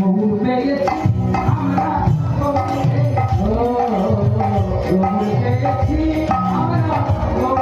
আমরা পেয়েছি আমরা